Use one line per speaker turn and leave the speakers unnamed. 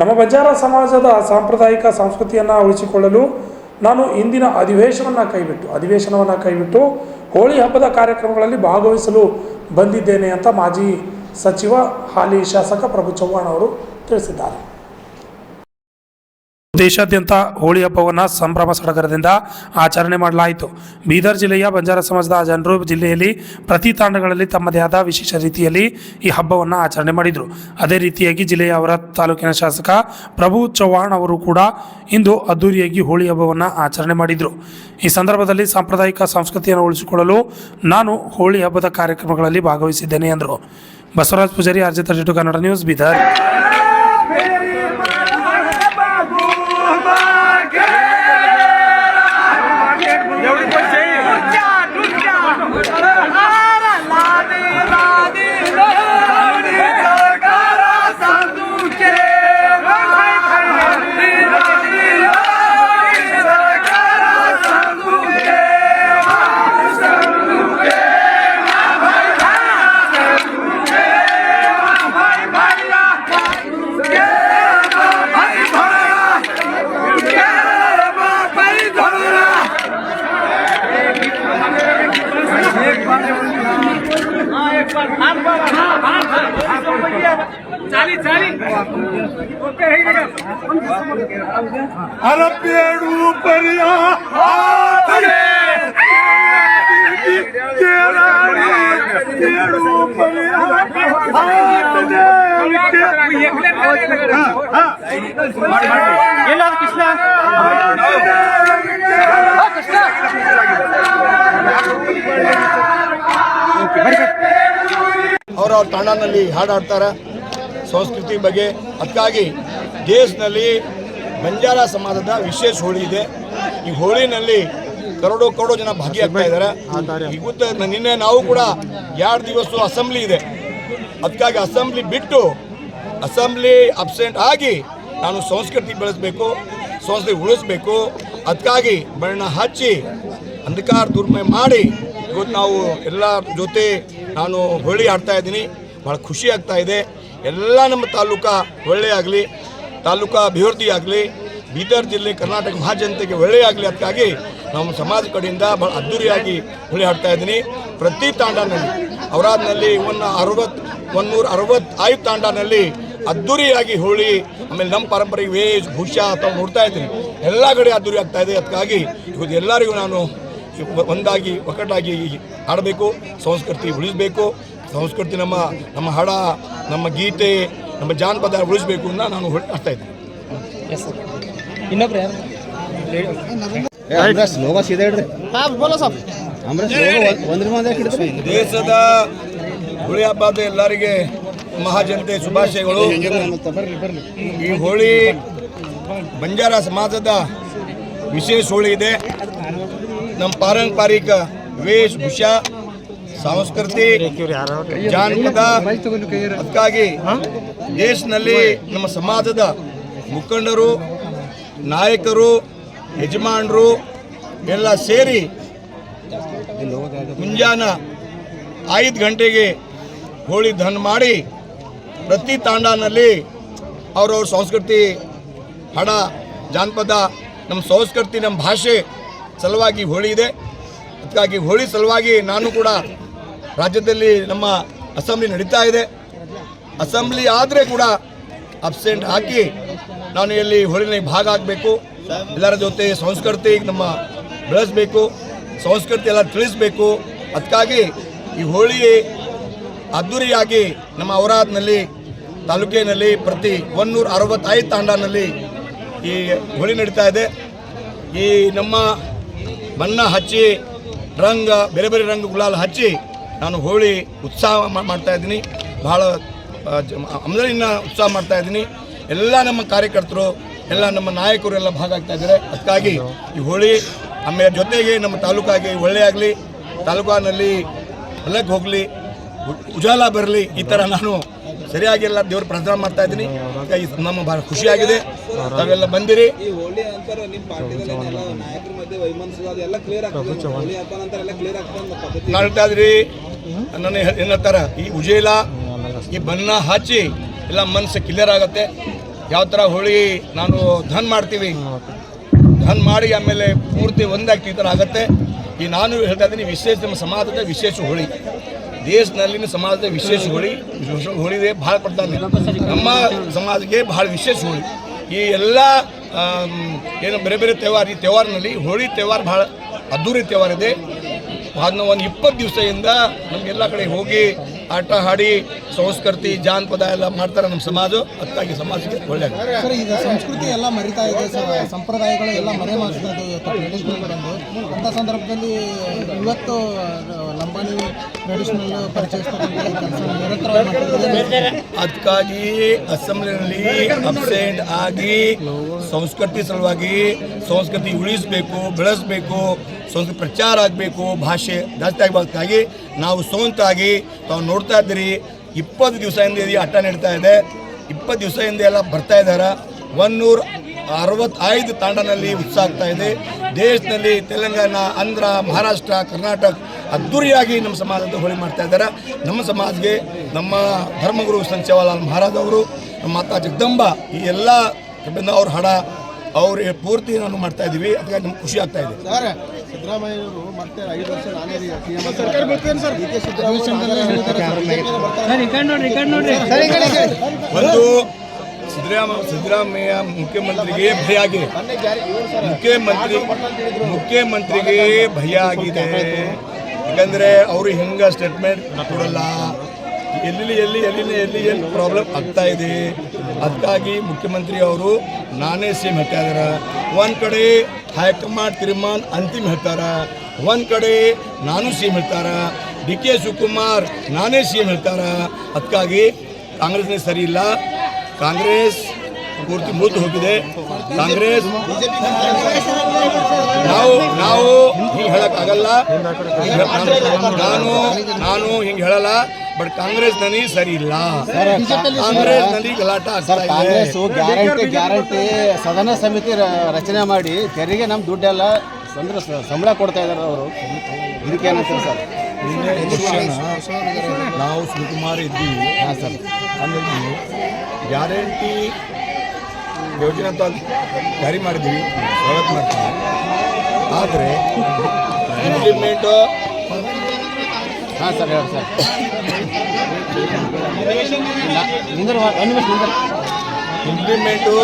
ನಮ್ಮ ಬಂಜಾರ ಸಮಾಜದ ಸಾಂಪ್ರದಾಯಿಕ ಸಂಸ್ಕೃತಿಯನ್ನು ಉಳಿಸಿಕೊಳ್ಳಲು ನಾನು ಇಂದಿನ ಅಧಿವೇಶನವನ್ನು ಕೈಬಿಟ್ಟು ಅಧಿವೇಶನವನ್ನು ಕೈಬಿಟ್ಟು ಹೋಳಿ ಹಬ್ಬದ ಕಾರ್ಯಕ್ರಮಗಳಲ್ಲಿ ಭಾಗವಹಿಸಲು ಬಂದಿದ್ದೇನೆ ಅಂತ ಮಾಜಿ ಸಚಿವ ಹಾಲಿ ಶಾಸಕ ಪ್ರಭು ಚವ್ಹಾಣ್ ಅವರು ತಿಳಿಸಿದ್ದಾರೆ. ದೇಶಾದ್ಯಂತ ಹೋಳಿ ಹಬ್ಬವನ್ನು ಸಂಭ್ರಮ ಸಡಗರದಿಂದ ಆಚರಣೆ ಮಾಡಲಾಯಿತು. ಬೀದರ್ ಜಿಲ್ಲೆಯ ಬಂಜಾರ ಸಮಾಜದ ಜನರು ಜಿಲ್ಲೆಯಲ್ಲಿ ಪ್ರತಿ ತಾಂಡಗಳಲ್ಲಿ ತಮ್ಮದೇ ಆದ ವಿಶೇಷ ರೀತಿಯಲ್ಲಿ ಈ ಹಬ್ಬವನ್ನು ಆಚರಣೆ ಮಾಡಿದರು. ಅದೇ ರೀತಿಯಾಗಿ ಜಿಲ್ಲೆಯ ಅವರ ತಾಲೂಕಿನ ಶಾಸಕ ಪ್ರಭು ಚವ್ಹಾಣ್ ಅವರು ಕೂಡ ಇಂದು ಅದ್ದೂರಿಯಾಗಿ ಹೋಳಿ ಹಬ್ಬವನ್ನು ಆಚರಣೆ ಮಾಡಿದರು. ಈ ಸಂದರ್ಭದಲ್ಲಿ ಸಾಂಪ್ರದಾಯಿಕ ಸಂಸ್ಕೃತಿಯನ್ನು ಉಳಿಸಿಕೊಳ್ಳಲು ನಾನು ಹೋಳಿ ಹಬ್ಬದ ಕಾರ್ಯಕ್ರಮಗಳಲ್ಲಿ ಭಾಗವಹಿಸಿದ್ದೇನೆ ಎಂದರು. ಬಸವರಾಜ್ ಪೂಜಾರಿ ಅರ್ಜಿತ ಕನ್ನಡ ನ್ಯೂಸ್, ಬೀದರ್.
ಅರಪ್ಪೇಡು ಪರಿಯಾರೆ ಏಳು ಎಲ್ಲ
ಕೃಷ್ಣ ಕೃಷ್ಣ
ಅವ್ರ ಅವ್ರ ತಾಣನಲ್ಲಿ ಸಂಸ್ಕೃತಿ ಬಗ್ಗೆ ಅದಕ್ಕಾಗಿ ದೇಶದಲ್ಲಿ ಬಂಜಾರ ಸಮಾಜದ ವಿಶೇಷ ಹೋಳಿ ಇದೆ. ಈ ಹೋಳಿನಲ್ಲಿ ಕರೋಡು ಕರೋಡು ಜನ ಭಾಗಿಯಾಗ್ತಾ ಇದ್ದಾರೆ. ಇವತ್ತು ನಿನ್ನೆ ನಾವು ಕೂಡ ಎರಡು ದಿವಸ ಅಸೆಂಬ್ಲಿ ಇದೆ. ಅದಕ್ಕಾಗಿ ಅಸೆಂಬ್ಲಿ ಬಿಟ್ಟು ಅಸೆಂಬ್ಲಿ ಅಬ್ಸೆಂಟ್ ಆಗಿ ನಾನು ಸಂಸ್ಕೃತಿ ಬೆಳೆಸಬೇಕು ಸಂಸ್ಕೃತಿ ಉಳಿಸ್ಬೇಕು. ಅದಕ್ಕಾಗಿ ಬಣ್ಣ ಹಚ್ಚಿ ಅಂಧಕಾರ ದುರ್ಮೆ ಮಾಡಿ ಇವತ್ತು ನಾವು ಎಲ್ಲರ ಜೊತೆ ನಾನು ಹೋಳಿ ಆಡ್ತಾ ಇದ್ದೀನಿ. ಭಾಳ ಖುಷಿ ಆಗ್ತಾ ಇದೆ. ಎಲ್ಲ ನಮ್ಮ ತಾಲೂಕಾ ಒಳ್ಳೆಯಾಗಲಿ ತಾಲೂಕಾ ಅಭಿವೃದ್ಧಿ ಆಗಲಿ, ಬೀದರ್ ಜಿಲ್ಲೆ ಕರ್ನಾಟಕ ಮಹಾಜನತೆಗೆ ಒಳ್ಳೆಯಾಗಲಿ ಅದಕ್ಕಾಗಿ ನಮ್ಮ ಸಮಾಜ ಕಡೆಯಿಂದ ಭಾಳ ಅದ್ದೂರಿಯಾಗಿ ಹೊಳೆ ಆಡ್ತಾ ಇದ್ದೀನಿ. ಪ್ರತಿ ತಾಂಡನಲ್ಲಿ ಅವರಾದ್ನಲ್ಲಿ ಒಂದು ಅರವತ್ತು ಒಂದೂರ ಐದು ತಾಂಡನಲ್ಲಿ ಅದ್ದೂರಿಯಾಗಿ ಹೋಳಿ, ಆಮೇಲೆ ನಮ್ಮ ಪಾರಂಪರಿಕ ವೇಷ, ಭೂಷ ಅಥವಾ ನೋಡ್ತಾ ಇದ್ದೀನಿ. ಎಲ್ಲ ಕಡೆ ಅದ್ದೂರಿ ಆಗ್ತಾ ಇದೆ ಅದಕ್ಕಾಗಿ ಇವತ್ತು ಎಲ್ಲರಿಗೂ ನಾನು ಒಂದಾಗಿ, ಒಕ್ಕಟ್ಟಾಗಿ ಆಡಬೇಕು ಸಂಸ್ಕೃತಿ ಉಳಿಸಬೇಕು. ಸಂಸ್ಕೃತಿ ನಮ್ಮ ನಮ್ಮ ಹಡ ನಮ್ಮ ಗೀತೆ ನಮ್ಮ ಜಾನಪದ ಉಳಿಸಬೇಕು ಅಂತ ನಾನು ಆಡ್ತಾ ಇದ್ದೀನಿ.
ಇನ್ನೊಬ್ರು
ದೇಶದ ಹೋಳಿ ಹಬ್ಬದ ಎಲ್ಲರಿಗೆ ಮಹಾಜನತೆ ಶುಭಾಶಯಗಳು.
ಬರ್ಲಿ ಬರ್ಲಿ
ಈ ಹೋಳಿ ಬಂಜಾರ ಸಮಾಜದ ವಿಶೇಷ ಹೋಳಿ ಇದೆ. ನಮ್ಮ ಪಾರಂಪರಿಕ ವೇಷಭೂಷ ಸಂಸ್ಕೃತಿ, ಜಾನಪದ, ಅದಕ್ಕಾಗಿ ದೇಶದಲ್ಲಿ ನಮ್ಮ ಸಮಾಜದ ಮುಖಂಡರು, ನಾಯಕರು, ಯಜಮಾನರು ಎಲ್ಲ ಸೇರಿ ಮುಂಜಾನ ಐದು ಗಂಟೆಗೆ ಹೋಳಿ ಧನ್ ಮಾಡಿ ಪ್ರತಿ ತಾಂಡನಲ್ಲಿ ಅವ್ರವ್ರ ಸಂಸ್ಕೃತಿ ಹಡ ಜಾನಪದ, ನಮ್ಮ ಸಂಸ್ಕೃತಿ, ನಮ್ಮ ಭಾಷೆ ಸಲುವಾಗಿ ಹೋಳಿ ಇದೆ. ಅದಕ್ಕಾಗಿ ಹೋಳಿ ಸಲುವಾಗಿ ನಾನು ಕೂಡ ರಾಜ್ಯದಲ್ಲಿ ನಮ್ಮ ಅಸೆಂಬ್ಲಿ ನಡೀತಾ ಇದೆ. ಅಸೆಂಬ್ಲಿ ಆದರೆ ಕೂಡ ಅಬ್ಸೆಂಟ್ ಹಾಕಿ ನಾನು ಇಲ್ಲಿ ಹೋಳಿನ ಭಾಗ ಆಗಬೇಕು. ಎಲ್ಲರ ಜೊತೆ ಸಂಸ್ಕೃತಿ ನಮ್ಮ ಬೆಳೆಸಬೇಕು. ಸಂಸ್ಕೃತಿ ಎಲ್ಲ ತಿಳಿಸ್ಬೇಕು. ಅದಕ್ಕಾಗಿ ಈ ಹೋಳಿ ಅದ್ದೂರಿಯಾಗಿ ನಮ್ಮ ಔರಾದ್ನಲ್ಲಿ, ತಾಲೂಕಿನಲ್ಲಿ ಪ್ರತಿ ಒಂದೂರ ಅರವತ್ತೈದು ತಾಂಡಾನಲ್ಲಿ ಈ ಹೋಳಿ ನಡೀತಾ ಇದೆ. ಈ ನಮ್ಮ ಬಣ್ಣ ಹಚ್ಚಿ, ರಂಗ, ಬೇರೆ ಬೇರೆ ರಂಗ ಗುಲಾಲ್ ಹಚ್ಚಿ ನಾನು ಹೋಳಿ ಉತ್ಸಾಹ ಮಾಡ್ತಾ ಇದ್ದೀನಿ. ಜ- ಆಮದನಿನ ಉತ್ಸಾಹ ಮಾಡ್ತಾ ಇದ್ದೀನಿ. ಎಲ್ಲ ನಮ್ಮ ಕಾರ್ಯಕರ್ತರು, ಎಲ್ಲ ನಮ್ಮ ನಾಯಕರು ಎಲ್ಲ ಭಾಗ ಆಗ್ತಾ ಇದ್ದಾರೆ. ಅದಕ್ಕಾಗಿ ಈ ಹೋಳಿ ಆಮೇಲೆ ಜೊತೆಗೆ ನಮ್ಮ ತಾಲೂಕಾಗಿ ಒಳ್ಳೆಯಾಗಲಿ ತಾಲೂಕಿನಲ್ಲಿ ಹೊಲಕ್ಕೆ ಹೋಗಲಿ ಉಜಾಲ ಬರಲಿ, ಈ ಥರ ನಾನು ಸರಿಯಾಗಿ ಎಲ್ಲ ದೇವ್ರ ಪ್ರಾರ್ಥನೆ ಮಾಡ್ತಾ ಇದ್ದೀನಿ. ನಮ್ಮ ಬಹಳ ಖುಷಿಯಾಗಿದೆ. ತಾವೆಲ್ಲ ಬಂದಿರಿ.
ಈ ಹೋಳಿ ಅಂತಾರೆ ನಿಮ್ಮ ಪಾರ್ಟಿದಲ್ಲಿ ನಾಯಕರ ಮಧ್ಯೆ ವೈಮನಸ್ಯವಾದ ಎಲ್ಲ ಕ್ಲಿಯರ್ ಆಗ್ತದೆ ಹೋಳಿ ಹಬ್ಬ ನಂತರ ಎಲ್ಲ ಕ್ಲಿಯರ್ ಆಗ್ತದೆ ಪದ್ಧತಿ
ಮಾಡ್ತಾ ಇದ್ರಿ ನನ್ನ ಏನಂತಾರ ಈ ಉಜೇಲ ಈ ಬಣ್ಣ ಹಚ್ಚಿ ಎಲ್ಲ ಮನಸ್ಸು ಕ್ಲಿಯರ್ ಆಗತ್ತೆ. ಯಾವ ಥರ ಹೋಳಿ ನಾನು ಧನ್ ಮಾಡ್ತೀವಿ. ಧನ್ ಮಾಡಿ ಆಮೇಲೆ ಪೂರ್ತಿ ಒಂದಾಗ್ತಿ ಈ ಥರ ಆಗುತ್ತೆ. ಈ ನಾನು ಹೇಳ್ತಾ ಇದ್ದೀನಿ ವಿಶೇಷ ನಮ್ಮ ಸಮಾಜದ ವಿಶೇಷ ಹೋಳಿ. ದೇಶದಲ್ಲಿನ ಸಮಾಜದ ವಿಶೇಷ ಹೋಳಿ ಹೋಳಿ ಹೋಳಿದೆ ಭಾಳ ಕೊಡ್ತಾನೆ ನಮ್ಮ ಸಮಾಜಕ್ಕೆ ಭಾಳ ವಿಶೇಷ ಹೋಳಿ. ಈ ಎಲ್ಲ ಏನು ಬೇರೆ ಬೇರೆ ತ್ಯವಾರ ಈ ತ್ಯವಾರನಲ್ಲಿ ಹೋಳಿ ತ್ಯವಾರ ಭಾಳ ಅದ್ದೂರಿ ತ್ಯವಾರ ಇದೆ. ಅದನ್ನ ಒಂದು ಇಪ್ಪತ್ತು ದಿವಸದಿಂದ ನಮಗೆಲ್ಲ ಕಡೆ ಹೋಗಿ ಆಟ ಹಾಡಿ ಸಂಸ್ಕೃತಿ, ಜಾನಪದ ಎಲ್ಲ ಮಾಡ್ತಾರೆ ನಮ್ಮ ಸಮಾಜ. ಅದಕ್ಕಾಗಿ ಸಮಾಜಕ್ಕೆ
ಈಗ ಸಂಸ್ಕೃತಿ ಎಲ್ಲ ಮರಿತಾ ಇದೆ. ಸಂಪ್ರದಾಯಗಳು ಎಲ್ಲ ಮರೆ ಮಾಡ್ತಾ ಅಂಥ ಸಂದರ್ಭದಲ್ಲಿ ಇವತ್ತು ಲಂಬಾಣಿ ಟ್ರೆಡಿಷನಲ್
ಅದಕ್ಕಾಗಿ ಅಸೆಂಬ್ಲಿನಲ್ಲಿ ಅಬ್ಸೆಂಟ್ ಆಗಿ ಸಂಸ್ಕೃತಿ ಸಲುವಾಗಿ ಸಂಸ್ಕೃತಿ ಉಳಿಸಬೇಕು ಬೆಳೆಸಬೇಕು ಸಂಸ್ಕೃತಿ ಪ್ರಚಾರ ಆಗಬೇಕು ಭಾಷೆ ಜಾಸ್ತಿ ಆಗಬೇಕಾಗಿ ನಾವು ಸೋಂತಾಗಿ ತಾವು ನೋಡ್ತಾ ಇದ್ದೀರಿ ಇಪ್ಪತ್ತು ದಿವಸ ಹಿಂದೆ ಅಟ್ಟ ನಡೀತಾ ಇದೆ ಇಪ್ಪತ್ತು ದಿವಸದಿಂದ ಎಲ್ಲ ಬರ್ತಾ ಇದ್ದಾರೆ ಒನ್ನೂರ ಅರವತ್ತೈದು ತಾಂಡನಲ್ಲಿ ಉತ್ಸಾಹ ಆಗ್ತಾ ಇದೆ ದೇಶದಲ್ಲಿ ತೆಲಂಗಾಣ ಆಂಧ್ರ ಮಹಾರಾಷ್ಟ್ರ ಕರ್ನಾಟಕ ಅದ್ದೂರಿಯಾಗಿ ನಮ್ಮ ಸಮಾಜದ ಹೋಳಿ ಮಾಡ್ತಾ ಇದ್ದಾರೆ. ನಮ್ಮ ಸಮಾಜಕ್ಕೆ ನಮ್ಮ ಧರ್ಮಗುರು ಸಂಚೇವಾಲಾಲ್ ಮಹಾರಾಜ್ ಅವರು ನಮ್ಮ ಮಾತಾ ಜಗದಂಬ ಈ ಎಲ್ಲ ಅವ್ರ ಹಡ ಅವ್ರ ಪೂರ್ತಿ ನಾನು ಮಾಡ್ತಾ ಇದ್ದೀವಿ. ಅದಕ್ಕೆ ನಮ್ಗೆ ಖುಷಿ ಆಗ್ತಾ ಇದೆ.
ಸಿದ್ದರಾಮಯ್ಯವರು ಮತ್ತೆ ಐದು ವರ್ಷ ನಾನೇ
ಒಂದು ಸಿದ್ದರಾಮ ಸಿದ್ದರಾಮಯ್ಯ ಮುಖ್ಯಮಂತ್ರಿಗೆ ಭಯ ಆಗಿದೆ. ಮುಖ್ಯಮಂತ್ರಿ ಮುಖ್ಯಮಂತ್ರಿಗೆ ಭಯ ಆಗಿದೆ. ಯಾಕಂದರೆ ಅವರು ಹಿಂಗ ಸ್ಟೇಟ್ಮೆಂಟ್ ಕೊಡಲ್ಲ. ಎಲ್ಲಿ ಎಲ್ಲಿ ಎಲ್ಲಿ ಎಲ್ಲಿ ಎಲ್ಲಿ ಪ್ರಾಬ್ಲಮ್ ಆಗ್ತಾ ಇದೆ. ಅದಕ್ಕಾಗಿ ಮುಖ್ಯಮಂತ್ರಿ ಅವರು ನಾನೇ ಸಿ ಎಂ ಹೇಳ್ತಾ ಇದಾರೆ ಒಂದು ಕಡೆ ಹೈಕಮಾಂಡ್ ತೀರ್ಮಾನ ಅಂತಿಮ ಹೇಳ್ತಾರ. ಒಂದು ಕಡೆ ನಾನು ಸಿ ಎಂ ಹೇಳ್ತಾರ. ಡಿ ಕೆ ಶಿವಕುಮಾರ್ ನಾನೇ ಸಿ ಎಂ ಹೇಳ್ತಾರ. ಅದಕ್ಕಾಗಿ ಕಾಂಗ್ರೆಸ್ನೇ ಸರಿ ಇಲ್ಲ. ಕಾಂಗ್ರೆಸ್ ಪೂರ್ತಿ ಮೂತು ಹೋಗಿದೆ. ಕಾಂಗ್ರೆಸ್ ನಾವು ನಾವು ಹಿಂಗೆ ಹೇಳಕ್ಕಾಗಲ್ಲ. ನಾನು ನಾನು ಹಿಂಗೆ ಹೇಳಲ್ಲ. ಬಟ್ ಕಾಂಗ್ರೆಸ್ನಲ್ಲಿ ಸರಿ ಇಲ್ಲ. ಕಾಂಗ್ರೆಸ್ನಲ್ಲಿ ಗಲಾಟ
ಕಾಂಗ್ರೆಸ್ ಗ್ಯಾರಂಟಿ ಗ್ಯಾರಂಟಿ ಸದನ ಸಮಿತಿ ರ- ರಚನೆ ಮಾಡಿ ತೆರಿಗೆ ನಮ್ಮ ದುಡ್ಡೆಲ್ಲ ಅಂದ್ರೆ ಸಂಬಳ ಕೊಡ್ತಾ ಇದ್ದಾರೆ ಅವರು. ಇದಕ್ಕೆ ಏನಂತಾರೆ ಸರ್?
ನಾವು ಶಿವಕುಮಾರ್ ಇದ್ದೀವಿ.
ಹಾಂ ಸರ್.
ಅಂದ್ರೆ ಗ್ಯಾರಂಟಿ ಯೋಜನೆ ಅಂತ ಜಾರಿ ಮಾಡಿದ್ದೀವಿ. ಸ್ವಾಗತ ಮಾಡ್ತೀವಿ ಆದರೆ ಇಂಪ್ಲಿಮೆಂಟು
ಹಾಂ ಸರ್ ಹೇಳಿ ಸರ್.
ಇಂಪ್ಲಿಮೆಂಟು